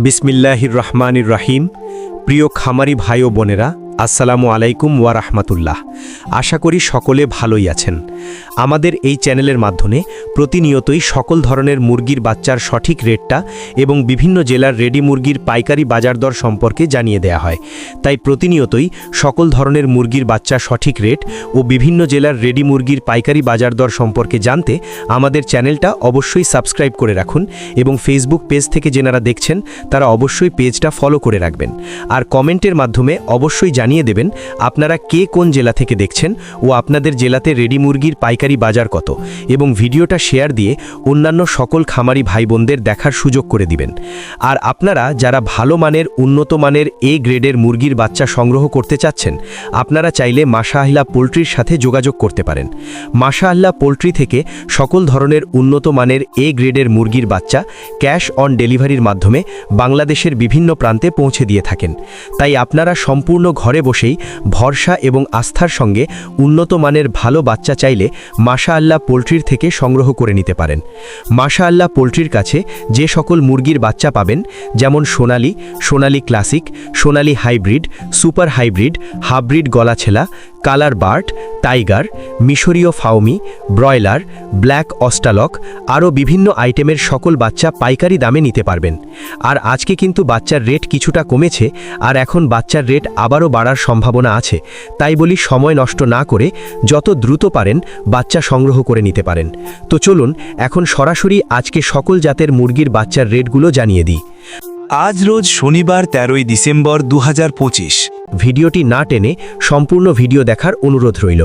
বিসমিল্লাহির রহমানির রাহিম প্রিয় খামারি ভাই ও বোনেরা, আসসালামু আলাইকুম ওয়া রাহমাতুল্লাহ। আশা করি সকলে ভালোই আছেন। আমাদের এই চ্যানেলের মাধ্যমে প্রতিনিয়তই সকল ধরনের মুরগির বাচ্চার সঠিক রেটটা এবং বিভিন্ন জেলার রেডি মুরগির পাইকারি বাজার দর সম্পর্কে জানিয়ে দেয়া হয়। তাই প্রতিনিয়তই সকল ধরনের মুরগির বাচ্চার সঠিক রেট ও বিভিন্ন জেলার রেডি মুরগির পাইকারি বাজার দর সম্পর্কে জানতে আমাদের চ্যানেলটা অবশ্যই সাবস্ক্রাইব করে রাখুন এবং ফেসবুক পেজ থেকে যেনারা দেখছেন, তারা অবশ্যই পেজটা ফলো করে রাখবেন। আর কমেন্টের মাধ্যমে অবশ্যই জানিয়ে দেবেন আপনারা কে কোন জেলা থেকে দেখছেন ও আপনাদের জেলাতে রেডি মুরগির পাইকারি বাজার কত এবং ভিডিওটা শেয়ার দিয়ে অন্যান্য সকল খামারি ভাই বোনদের দেখার সুযোগ করে দিবেন। আর আপনারা যারা ভালো মানের, উন্নত মানের এ গ্রেডের মুরগির বাচ্চা সংগ্রহ করতে চাচ্ছেন, আপনারা চাইলে মাশাআল্লাহ পোলট্রির সাথে যোগাযোগ করতে পারেন। মাশাআল্লাহ পোলট্রি থেকে সকল ধরনের উন্নত মানের এ গ্রেডের মুরগির বাচ্চা ক্যাশ অন ডেলিভারির মাধ্যমে বাংলাদেশের বিভিন্ন প্রান্তে পৌঁছে দিয়ে থাকেন। তাই আপনারা সম্পূর্ণ ঘরে বসেই ভরসা এবং আস্থার সঙ্গে উন্নত মানের ভালো বাচ্চা চাইলে মাশা আল্লাহ পোলট্রির থেকে সংগ্রহ করে নিতে পারেন। মাশা আল্লাহ পোলট্রির কাছে যে সকল মুরগির বাচ্চা পাবেন, যেমন সোনালি সোনালি ক্লাসিক, সোনালি হাইব্রিড, সুপার হাইব্রিড হাব্রিড গলাছেলা কালার বার্ট টাইগার, মিশরীয় ফাউমি ব্রয়লার, ব্ল্যাক অস্টালক আরও বিভিন্ন আইটেমের সকল বাচ্চা পাইকারি দামে নিতে পারবেন। আর আজকে কিন্তু বাচ্চার রেট কিছুটা কমেছে আর এখন বাচ্চার রেট আবারও বাড়ার সম্ভাবনা আছে। তাই বলি সময় নষ্ট না করে যত দ্রুত পারেন বাচ্চা সংগ্রহ করে নিতে পারেন। তো চলুন এখন সরাসরি আজকে সকল জাতের মুরগির বাচ্চার রেটগুলো জানিয়ে দিই। আজ রোজ শনিবার তেরোই ডিসেম্বর দু হাজার পঁচিশ। ভিডিওটি না টেনে সম্পূর্ণ ভিডিও দেখার অনুরোধ রইল।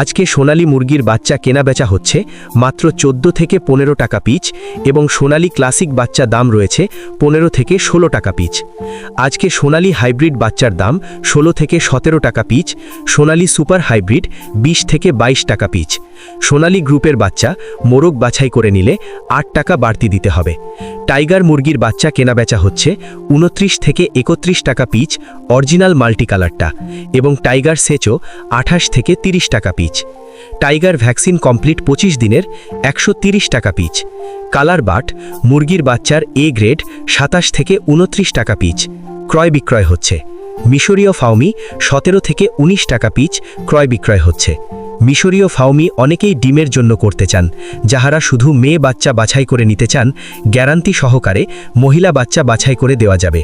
আজকে সোনালী মুরগির বাচ্চা কেনা বেচা হচ্ছে মাত্র চোদ্দ থেকে পনেরো টাকা পিচ এবং সোনালী ক্লাসিক বাচ্চা দাম রয়েছে পনেরো থেকে ষোলো টাকা পিচ। আজকে সোনালী হাইব্রিড বাচ্চার দাম ষোলো থেকে সতেরো টাকা পিচ, সোনালী সুপার হাইব্রিড বিশ থেকে বাইশ টাকা পিচ। সোনালী গ্রুপের বাচ্চা মোরগ বাছাই করে নিলে আট টাকা বাড়তি দিতে হবে। টাইগার মুরগির বাচ্চা কেনা বেচা হচ্ছে উনত্রিশ থেকে একত্রিশ টাকা পিচ, অরিজিনাল মাল্টি কালারটা এবং টাইগার সেচও আঠাশ থেকে তিরিশ টাকা পিচ। টাইগার ভ্যাকসিন কমপ্লিট পঁচিশ দিনের একশো টাকা পিচ। কালার বাট, মুরগির বাচ্চার এ গ্রেড সাতাশ থেকে উনত্রিশ টাকা পিচ। ক্রয় বিক্রয় হচ্ছে। মিশরীয় ফাউমি সতেরো থেকে ১৯ টাকা পিচ ক্রয় বিক্রয় হচ্ছে। মিশরীয় ফাউমি অনেকেই ডিমের জন্য করতে চান, যাহারা শুধু মেয়ে বাচ্চা বাছাই করে নিতে চান, গ্যারান্টি সহকারে মহিলা বাচ্চা বাছাই করে দেওয়া যাবে।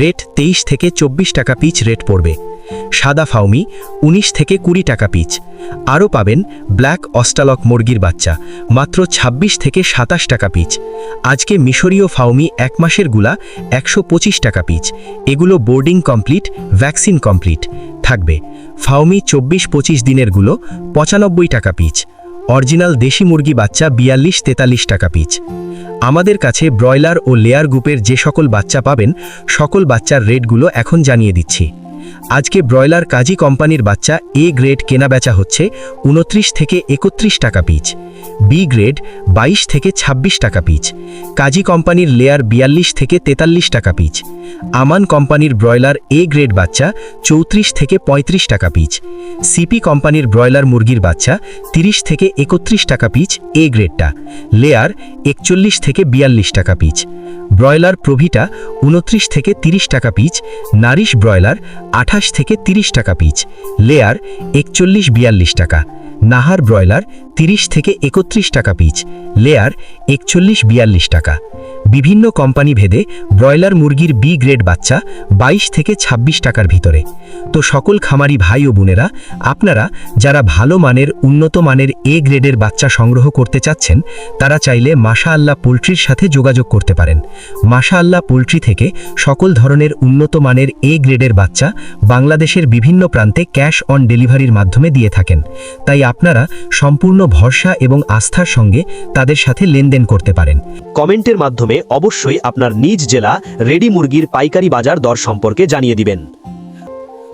রেট তেইশ থেকে চব্বিশ টাকা পিচ রেট পড়বে। সাদা ফাউমি ১৯ থেকে কুড়ি টাকা পিচ। আরও পাবেন ব্ল্যাক অস্টালক মুরগির বাচ্চা, মাত্র ২৬ থেকে সাতাশ টাকা পিচ। আজকে মিশরীয় ফাউমি এক মাসেরগুলা একশো পঁচিশ টাকা পিচ। এগুলো বোর্ডিং কমপ্লিট, ভ্যাকসিন কমপ্লিট। থাকবে। ফাওমি চব্বিশ পঁচিশ দিনেরগুলো পঁচানব্বই টাকা পিচ। অরিজিনাল দেশি মুরগি বাচ্চা বিয়াল্লিশ তেতাল্লিশ টাকা পিচ। আমাদের কাছে ব্রয়লার ও লেয়ার গ্রুপের যে সকল বাচ্চা পাবেন, সকল বাচ্চার রেটগুলো এখন জানিয়ে দিচ্ছি। আজকে ব্রয়লার কাজী কোম্পানির বাচ্চা এ গ্রেড কেনা বেচা হচ্ছে উনত্রিশ থেকে একত্রিশ টাকা পিচ, বি গ্রেড ২২ থেকে ২৬ টাকা পিচ, কাজী কোম্পানির লেয়ার বিয়াল্লিশ থেকে তেতাল্লিশ টাকা পিচ, আমান কোম্পানির ব্রয়লার এ গ্রেড বাচ্চা চৌত্রিশ থেকে ৩৫ টাকা পিচ, সিপি কোম্পানির ব্রয়লার মুরগির বাচ্চা ৩০ থেকে একত্রিশ টাকা পিচ এ গ্রেডটা, লেয়ার একচল্লিশ থেকে বিয়াল্লিশ টাকা পিচ ব্রয়লার প্রভিটা উনত্রিশ থেকে ৩০ টাকা পিচ, নারিশ ব্রয়লার আঠাশ থেকে ৩০ টাকা পিচ, লেয়ার একচল্লিশ বিয়াল্লিশ টাকা, নাহার ব্রয়লার ৩০ থেকে একত্রিশ টাকা পিচ, লেয়ার একচল্লিশ বিয়াল্লিশ টাকা। বিভিন্ন কোম্পানি ভেদে ব্রয়লার মুরগির বি গ্রেড বাচ্চা ২২ থেকে ২৬ টাকার ভিতরে। তো সকল খামারি ভাই ও বোনেরা, আপনারা যারা ভালো মানের, উন্নত মানের এ গ্রেডের বাচ্চা সংগ্রহ করতে চাচ্ছেন, তারা চাইলে মাশা আল্লাহ পোলট্রির সাথে যোগাযোগ করতে পারেন। মাশা আল্লাহ পোলট্রি থেকে সকল ধরনের উন্নত মানের এ গ্রেডের বাচ্চা বাংলাদেশের বিভিন্ন প্রান্তে ক্যাশ অন ডেলিভারির মাধ্যমে দিয়ে থাকেন। তাই আপনারা সম্পূর্ণ ভরসা এবং আস্থার সঙ্গে তাদের সাথে লেনদেন করতে পারেন। কমেন্টের মাধ্যমে অবশ্যই আপনার নিজ জেলা রেডি মুরগির পাইকারি বাজার দর সম্পর্কে জানিয়ে দিবেন।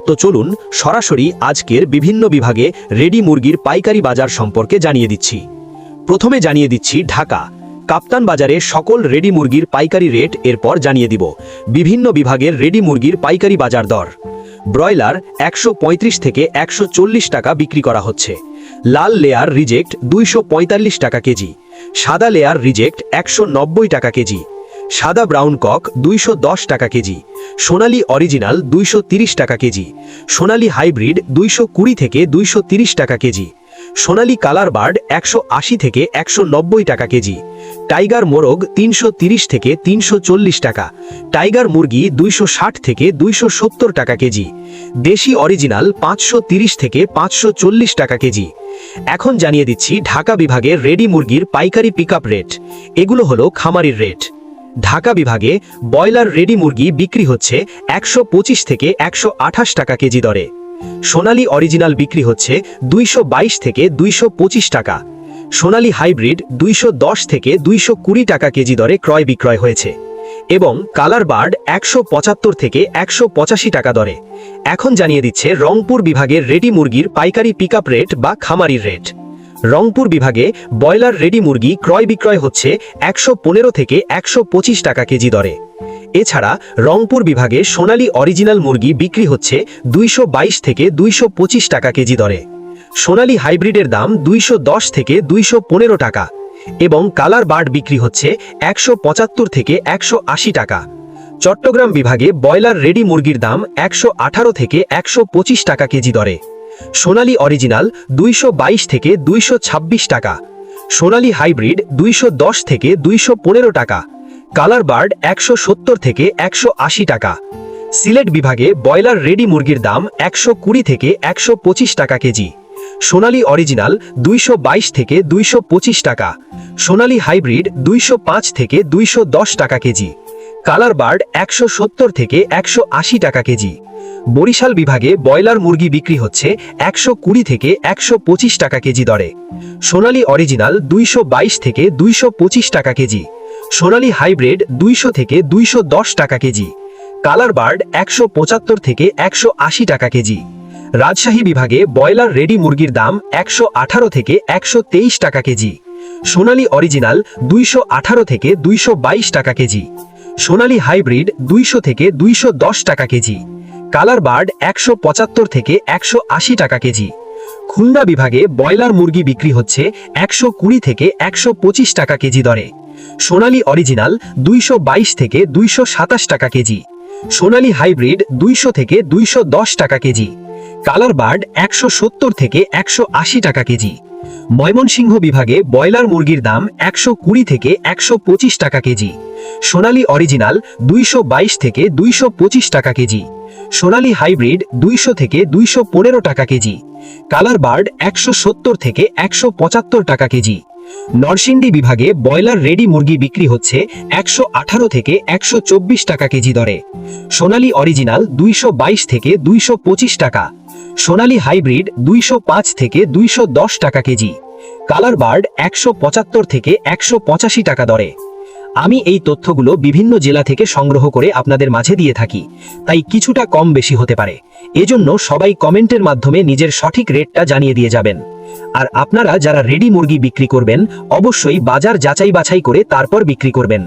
তো চলুন সরাসরি আজকের বিভিন্ন বিভাগে রেডি মুরগির পাইকারি বাজার সম্পর্কে জানিয়ে দিচ্ছি। প্রথমে জানিয়ে দিচ্ছি ঢাকা। কাপ্তান বাজারে সকল রেডি মুরগির পাইকারি রেট এরপর জানিয়ে দিব। বিভিন্ন বিভাগের রেডি মুরগির পাইকারি বাজার দর। ব্রয়লার একশো পঁয়ত্রিশ থেকে একশো চল্লিশ টাকা বিক্রি করা হচ্ছে। লাল লেয়ার রিজেক্ট দুইশো পঁয়তাল্লিশ টাকা কেজি, সাদা লেয়ার রিজেক্ট একশো নব্বই টাকা কেজি, সাদা ব্রাউন কক দুইশো দশ টাকা কেজি, সোনালি অরিজিনাল দুইশো টাকা কেজি, সোনালি হাইব্রিড দুইশো কুড়ি থেকে দুইশো টাকা কেজি, সোনালি কালার বার্ড একশো আশি থেকে একশো নব্বই টাকা কেজি, টাইগার মোরগ তিনশো থেকে তিনশো চল্লিশ টাকা, টাইগার মুরগি দুইশো ষাট থেকে দুইশো সত্তর টাকা কেজি, দেশি অরিজিনাল পাঁচশো থেকে পাঁচশো চল্লিশ টাকা কেজি এখন জানিয়ে দিচ্ছি, ঢাকা বিভাগে রেডি মুরগির পাইকারি পিকআপ রেট এগুলো হলো খামারির রেট ঢাকা বিভাগে ব্রয়লার রেডি মুরগি বিক্রি হচ্ছে একশো পঁচিশ থেকে একশো আঠাশ টাকা কেজি দরে। সোনালি অরিজিনাল বিক্রি হচ্ছে দুইশো বাইশ থেকে দুইশো পঁচিশ টাকা। সোনালী হাইব্রিড দুইশো দশ থেকে দুইশো কুড়ি টাকা কেজি দরে ক্রয় বিক্রয় হয়েছে। এবং কালার বার্ড একশো পঁচাত্তর থেকে একশো পঁচাশি টাকা দরে। এখন জানিয়ে দিচ্ছে রংপুর বিভাগের রেডি মুরগির পাইকারি পিকআপ রেট বা খামারির রেট রংপুর বিভাগে ব্রয়লার রেডি মুরগি ক্রয় বিক্রয় হচ্ছে একশো পনেরো থেকে একশো পঁচিশ টাকা কেজি দরে। এছাড়া রংপুর বিভাগে সোনালী অরিজিনাল মুরগি বিক্রি হচ্ছে দুইশো বাইশ থেকে দুইশো পঁচিশ টাকা কেজি দরে। সোনালী হাইব্রিডের দাম দুইশো দশ থেকে দুইশো পনেরো টাকা। এবং কালার বার্ড বিক্রি হচ্ছে একশো পঁচাত্তর থেকে একশো আশি টাকা। চট্টগ্রাম বিভাগে ব্রয়লার রেডি মুরগির দাম একশো আঠারো থেকে একশো পঁচিশ টাকা কেজি দরে। সোনালি অরিজিনাল দুইশো বাইশ থেকে দুইশো ছাব্বিশ টাকা। সোনালী হাইব্রিড দুইশো দশ থেকে দুইশো পনেরো টাকা। কালার বার্ড একশো সত্তর থেকে একশো আশি টাকা। সিলেট বিভাগে ব্রয়লার রেডি মুরগির দাম একশো কুড়ি থেকে একশো পঁচিশ টাকা কেজি। সোনালী অরিজিনাল দুইশো বাইশ থেকে দুইশো পঁচিশ টাকা, সোনালী হাইব্রিড দুইশো পাঁচ থেকে দুইশো দশ টাকা কেজি, কালার বার্ড একশো সত্তর থেকে একশো আশি টাকা কেজি। বরিশাল বিভাগে ব্রয়লার মুরগি বিক্রি হচ্ছে একশো কুড়ি থেকে একশো পঁচিশ টাকা কেজি দরে, সোনালী অরিজিনাল দুইশো বাইশ থেকে দুইশো পঁচিশ টাকা কেজি, সোনালী হাইব্রিড দুইশো থেকে দুইশো দশ টাকা কেজি, কালার বার্ড একশো পঁচাত্তর থেকে একশো আশি টাকা কেজি। রাজশাহী বিভাগে ব্রয়লার রেডি মুরগির দাম একশো আঠারো থেকে একশো তেইশ টাকা কেজি। সোনালী অরিজিনাল দুইশো আঠারো থেকে দুইশো বাইশ টাকা কেজি। সোনালী হাইব্রিড দুইশো থেকে দুইশো দশ টাকা কেজি। কালার বার্ড একশো পঁচাত্তর থেকে একশো আশি টাকা কেজি। খুলনা বিভাগে ব্রয়লার মুরগি বিক্রি হচ্ছে একশো কুড়ি থেকে একশো পঁচিশ টাকা কেজি দরে। সোনালি অরিজিনাল দুইশো বাইশ থেকে দুইশো সাতাশ টাকা কেজি। সোনালী হাইব্রিড দুইশো থেকে দুইশো দশ টাকা কেজি। কালার বার্ড একশো সত্তর থেকে একশো আশি টাকা কেজি। ময়মনসিংহ বিভাগে ব্রয়লার মুরগির দাম একশো কুড়ি থেকে একশো পঁচিশ টাকা কেজি। সোনালী অরিজিনাল দুইশো বাইশ থেকে দুইশো পঁচিশ টাকা কেজি। সোনালী হাইব্রিড দুইশো থেকে দুইশো পনেরো টাকা কেজি। কালার বার্ড একশো সত্তর থেকে একশো পঁচাত্তর টাকা কেজি। নরসিংদী বিভাগে ব্রয়লার রেডি মুরগি বিক্রি হচ্ছে একশো আঠারো থেকে একশো চব্বিশ টাকা কেজি দরে। সোনালী অরিজিনাল দুইশো বাইশ থেকে দুইশো পঁচিশ টাকা। সোনালী হাইব্রিড দুইশো পাঁচ থেকে দুইশো দশ টাকা কেজি। কালার বার্ড একশো পঁচাত্তর থেকে একশো পঁচাশি টাকা দরে। আমি এই তথ্যগুলো বিভিন্ন জেলা থেকে সংগ্রহ করে আপনাদের মাঝে দিয়ে থাকি, তাই কিছুটা কম বেশি হতে পারে। এজন্য সবাই কমেন্টের মাধ্যমে নিজের সঠিক রেটটা জানিয়ে দিয়ে যাবেন। আর আপনারা যারা রেডি মুরগি বিক্রি করবেন, অবশ্যই বাজার যাচাই বাছাই করে তারপর বিক্রি করবেন।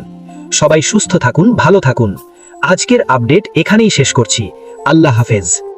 সবাই সুস্থ থাকুন, ভালো থাকুন। আজকের আপডেট এখানেই শেষ করছি। আল্লাহ হাফেজ।